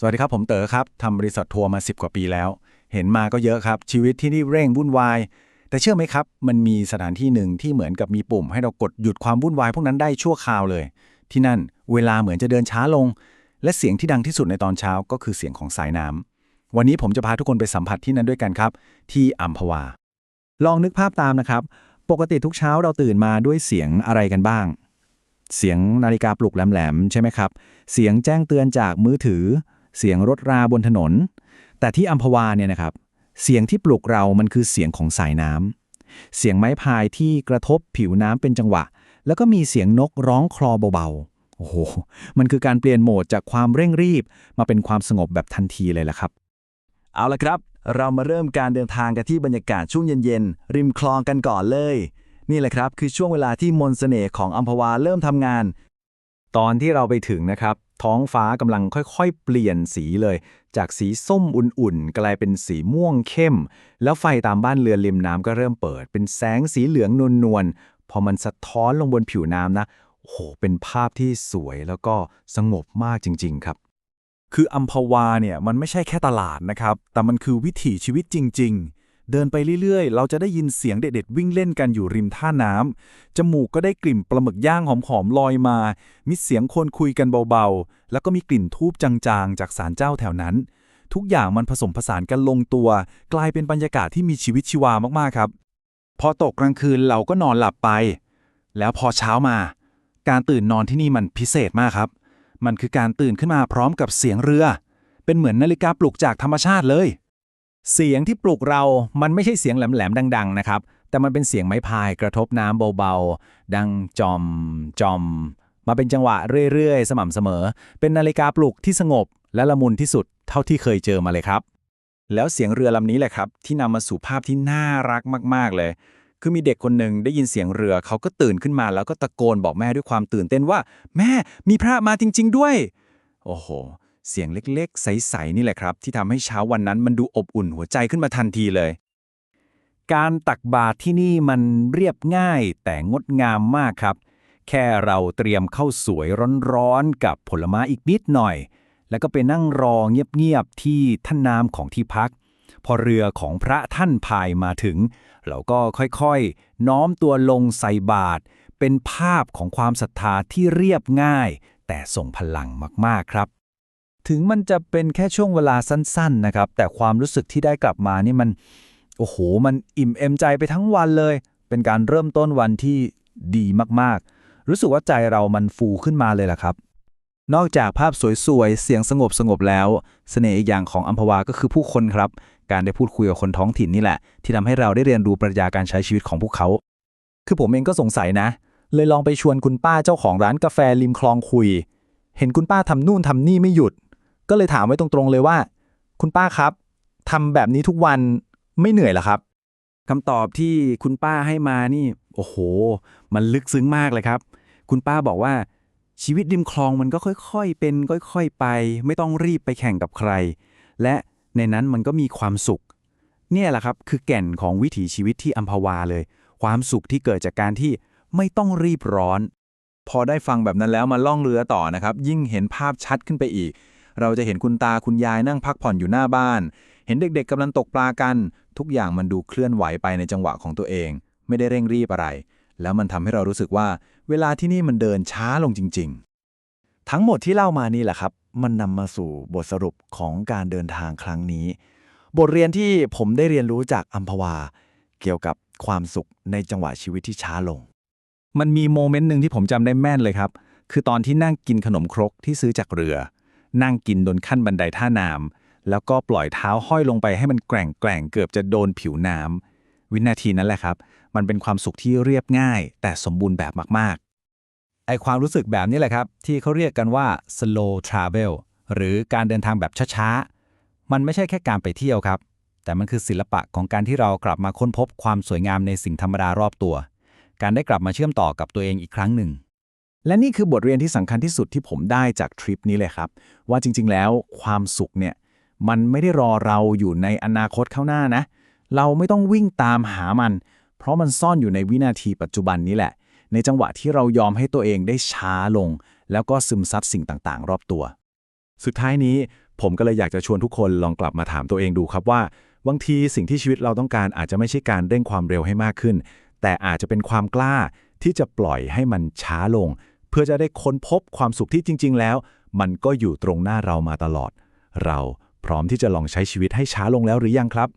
สวัสดีครับผมเต๋อครับทำบริษัททัวร์มา 10 กว่าปีแล้ว เห็นมาก็เยอะครับ ชีวิตที่นี่เร่งวุ่นวาย แต่เชื่อไหมครับ มันมีสถานที่หนึ่งที่เหมือนกับมีปุ่ม ให้เรากดหยุดความวุ่นวายพวกนั้นได้ชั่วคราวเลย ที่นั่นเวลาเหมือนจะเดินช้าลง และเสียงที่ดังที่สุดในตอนเช้าก็คือเสียงของสายน้ำวันนี้ผมจะพาทุกคนไปสัมผัสที่นั่นด้วยกันครับ ที่อัมพวา ลองนึกภาพตามนะครับ ปกติทุกเช้าเราตื่นมาด้วยเสียงอะไรกันบ้าง เสียงนาฬิกาปลุกแหลมๆใช่ไหมครับ เสียงแจ้งเตือนจากมือถือ เสียงรถราบนถนน แต่ที่อัมพวาเนี่ยนะครับ เสียงที่ปลุกเรามันคือเสียงของสายน้ำเสียงไม้พายที่กระทบผิวน้ำเป็นจังหวะ แล้วก็มีเสียงนกร้องคลอเบาๆ โอ้โห มันคือการเปลี่ยนโหมดจากความเร่งรีบ มาเป็นความสงบแบบทันทีเลยล่ะครับ เอาละครับ เรามาเริ่มการเดินทางกันที่บรรยากาศช่วงเย็นๆ ริมคลองกันก่อนเลย นี่แหละครับ คือช่วงเวลาที่มนเสน่ห์ของอัมพวาเริ่มทำงาน ตอนที่เราไปถึงนะครับ ท้องฟ้ากำลังค่อยๆ เปลี่ยนสีเลย จากสีส้มอุ่นๆ กลายเป็นสีม่วงเข้ม แล้วไฟตามบ้านเรือนริมน้ำก็เริ่มเปิด เป็นแสงสีเหลืองนวลๆ พอมันสะท้อนลงบนผิวน้ำนะโอ้โห เป็นภาพที่สวยแล้วก็สงบมากจริง ๆ ครับ คืออัมพวาเนี่ยมันไม่ใช่แค่ตลาดนะครับ แต่มันคือวิถีชีวิตจริง ๆ เดินไปเรื่อยๆ เราจะได้ยินเสียงเด็กๆวิ่งเล่นกันอยู่ริมท่าน้ำจมูกก็ได้กลิ่นปลาหมึกย่างหอมๆลอยมา มีเสียงคนคุยกันเบาๆ แล้วก็มีกลิ่นทูบจางๆ จากศาลเจ้าแถวนั้น ทุกอย่างมันผสมผสานกันลงตัว กลายเป็นบรรยากาศที่มีชีวิตชีวามากๆครับ พอตกกลางคืนเราก็นอนหลับไป แล้วพอเช้ามา การตื่นนอนที่นี่มันพิเศษมากครับ มันคือการตื่นขึ้นมาพร้อมกับเสียงเรือ เป็นเหมือนนาฬิกาปลุกจากธรรมชาติเลย เสียงที่ปลุกเรามันไม่ใช่เสียงแหลมๆดัง ๆ นะครับ แต่มันเป็นเสียงไม้พายกระทบน้ำเบาๆ ดังจอมจอม มาเป็นจังหวะเรื่อยๆ สม่ำเสมอ เป็นนาฬิกาปลุกที่สงบและละมุนที่สุดเท่าที่เคยเจอมาเลยครับ แล้วเสียงเรือลำนี้แหละครับ ที่นำมาสู่ภาพที่น่ารักมากๆเลย คือมีเด็กคนหนึ่งได้ยินเสียงเรือเขาก็ตื่นขึ้นมาแล้วก็ตะโกนบอกแม่ด้วยความตื่นเต้นว่า แม่มีพระมาจริง ๆ ด้วย โอ้โห เสียงเล็กๆ ใสๆ นี่แหละครับ ที่ทำให้เช้าวันนั้นมันดูอบอุ่นหัวใจขึ้นมาทันทีเลย การตักบาตรที่นี่มันเรียบง่ายแต่งดงามมากครับ แค่เราเตรียมข้าวสวยร้อนๆ กับผลไม้อีกนิดหน่อย แล้วก็ไปนั่งรอเงียบๆ ที่ท่านน้ำของที่พัก พอเรือของพระท่านพายมาถึง เราก็ค่อยๆ น้อมตัวลงใส่บาตรเป็นภาพของความศรัทธาที่เรียบง่าย แต่ส่งพลังมากๆครับ ถึงมันจะเป็นแค่ช่วงเวลาสั้นๆนะครับ แต่ความรู้สึกที่ได้กลับมานี่มัน โอ้โห มันอิ่มเอมใจไปทั้งวันเลย เป็นการเริ่มต้นวันที่ดีมากๆ รู้สึกว่าใจเรามันฟูขึ้นมาเลยล่ะครับ นอกจากภาพสวยๆ เสียงสงบสงบๆแล้ว เสน่ห์อีกอย่างของอัมพวาก็คือผู้คนครับ การได้พูดคุยกับคนท้องถิ่นนี่แหละ ที่ทำให้เราได้เรียนรู้ปรัชญาการใช้ชีวิตของพวกเขา คือผมเองก็สงสัยนะ เลยลองไปชวนคุณป้าเจ้าของร้านกาแฟริมคลองคุย เห็นคุณป้าทำนู่นทำนี่ไม่หยุด ก็เลยถามไว้ตรงๆเลยว่า คุณป้าครับทำแบบนี้ทุกวันไม่เหนื่อยหรอครับคำตอบที่คุณป้าให้มานี่ โอ้โห มันลึกซึ้งมากเลยครับ คุณป้าบอกว่าชีวิตริมคลองมันก็ค่อยๆ เป็นค่อยๆไป ไม่ต้องรีบไปแข่งกับใคร และในนั้นมันก็มีความสุข เนี่ยแหละครับคือแก่นของวิถีชีวิตที่อัมพวาเลย ความสุขที่เกิดจากการที่ไม่ต้องรีบร้อน พอได้ฟังแบบนั้นแล้วมาล่องเรือต่อนะครับ ยิ่งเห็นภาพชัดขึ้นไปอีก เราจะเห็นคุณตาคุณยายนั่งพักผ่อนอยู่หน้าบ้าน เห็นเด็กๆกำลังตกปลากัน ทุกอย่างมันดูเคลื่อนไหวไปในจังหวะของตัวเอง ไม่ได้เร่งรีบอะไร แล้วมันทำให้เรารู้สึกว่า เวลาที่นี่มันเดินช้าลงจริง ๆ ทั้งหมดที่เล่ามานี่แหละครับ มันนำมาสู่บทสรุปของการเดินทางครั้งนี้ บทเรียนที่ผมได้เรียนรู้จากอัมพวา เกี่ยวกับความสุขในจังหวะชีวิตที่ช้าลง มันมีโมเมนต์หนึ่งที่ผมจำได้แม่นเลยครับ คือตอนที่นั่งกินขนมครกที่ซื้อจากเรือ นั่งกินบนขั้นบันไดท่าน้ำแล้วก็ปล่อยเท้าห้อยลงไปให้มันแกว่งแกว่งเกือบจะโดนผิวน้ำวินาทีนั้นแหละครับ มันเป็นความสุขที่เรียบง่าย แต่สมบูรณ์แบบมากๆ ไอความรู้สึกแบบนี้แหละครับ ที่เขาเรียกกันว่า slow travel หรือการเดินทางแบบช้าๆ มันไม่ใช่แค่การไปเที่ยวครับ แต่มันคือศิลปะของการที่เรากลับมาค้นพบความสวยงามในสิ่งธรรมดารอบตัว การได้กลับมาเชื่อมต่อกับตัวเองอีกครั้งหนึ่ง และนี่คือบทเรียนที่สำคัญที่สุดที่ผมได้จากทริปนี้เลยครับ ว่าจริง ๆ แล้วความสุขเนี่ยมันไม่ได้รอเราอยู่ในอนาคตข้างหน้านะ เราไม่ต้องวิ่งตามหามัน เพราะมันซ่อนอยู่ในวินาทีปัจจุบันนี้แหละ ในจังหวะที่เรายอมให้ตัวเองได้ช้าลง แล้วก็ซึมซับสิ่งต่างๆ รอบตัว สุดท้ายนี้ผมก็เลยอยากจะชวนทุกคนลองกลับมาถามตัวเองดูครับว่าบางทีสิ่งที่ชีวิตเราต้องการอาจจะไม่ใช่การเร่งความเร็วให้มากขึ้น แต่อาจจะเป็นความกล้าที่จะปล่อยให้มันช้าลง พื่อจะได้ค้นพบความสุขที่จริง ๆ แล้ว มันก็อยู่ตรงหน้าเรามาตลอด เราพร้อมที่จะลองใช้ชีวิตให้ช้าลงแล้วหรือยังครับ